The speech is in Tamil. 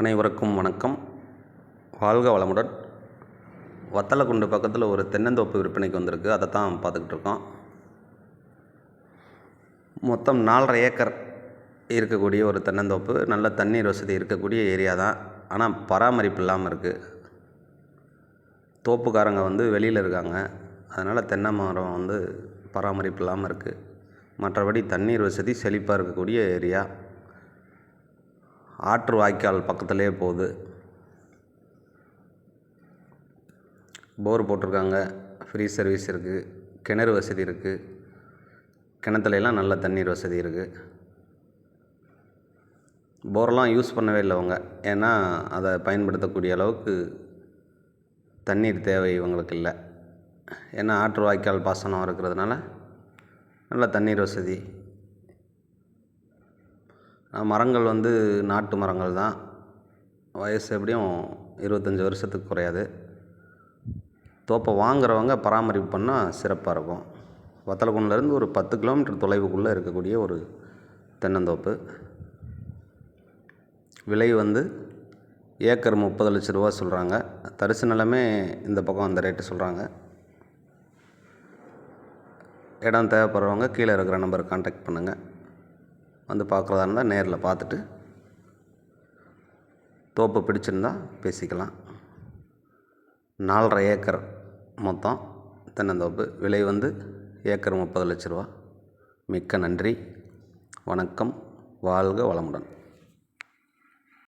அனைவருக்கும் வணக்கம். வாழ்க வளமுடன். வத்தலக்குண்டு பக்கத்தில் ஒரு தென்னந்தோப்பு விற்பனைக்கு வந்திருக்கு. அதை தான் பார்த்துக்கிட்டு இருக்கோம். மொத்தம் நாலரை ஏக்கர் இருக்கக்கூடிய ஒரு தென்னந்தோப்பு. நல்ல தண்ணீர் வசதி இருக்கக்கூடிய ஏரியா தான். ஆனால் பராமரிப்பு இல்லாமல் இருக்குது தோப்புக்காரங்க வந்து வெளியில் இருக்காங்க. அதனால் தென்னை மரம் வந்து பராமரிப்பு இல்லாமல் இருக்குது மற்றபடி தண்ணீர் வசதி செழிப்பாக இருக்கக்கூடிய ஏரியா. ஆற்று வாய்க்கால் பக்கத்துலேயே போகுது. போர் போட்டிருக்காங்க. ஃப்ரீ சர்வீஸ் இருக்குது கிணறு வசதி இருக்குது கிணத்துலலாம் நல்ல தண்ணீர் வசதி இருக்குது போரெல்லாம் யூஸ் பண்ணவே இல்லை அவங்க. ஏன்னா அதை பயன்படுத்தக்கூடிய அளவுக்கு தண்ணீர் தேவை இவங்களுக்கு இல்லை. ஏன்னா ஆற்று வாய்க்கால் பாசனம் இருக்கிறதுனால நல்ல தண்ணீர் வசதி மரங்கள் வந்து நாட்டு மரங்கள் தான். வயசு எப்படியும் இருபத்தஞ்சி வருஷத்துக்கு குறையாது. தோப்பை வாங்குறவங்க பராமரிப்பு பண்ணால் சிறப்பாக இருக்கும். வத்தலகுண்டிலேருந்து ஒரு பத்து கிலோமீட்டர் தொலைவுக்குள்ளே இருக்கக்கூடிய ஒரு தென்னந்தோப்பு. விலை வந்து ஏக்கர் முப்பது லட்ச ரூபா சொல்கிறாங்க தரிசு நிலமே இந்த பக்கம் அந்த ரேட்டு சொல்கிறாங்க இடம் தேவைப்படுறவங்க கீழே இருக்கிற நம்பருக்கு கான்டாக்ட் பண்ணுங்கள் வந்து பார்க்குறதா இருந்தால் நேரில் பார்த்துட்டு தோப்பு பிடிச்சிருந்தா பேசிக்கலாம். நாலரை ஏக்கர் மொத்தம் தென்னந்தோப்பு. விலை வந்து ஏக்கர் முப்பது லட்ச ரூபா. மிக்க நன்றி. வணக்கம். வாழ்க வளமுடன்.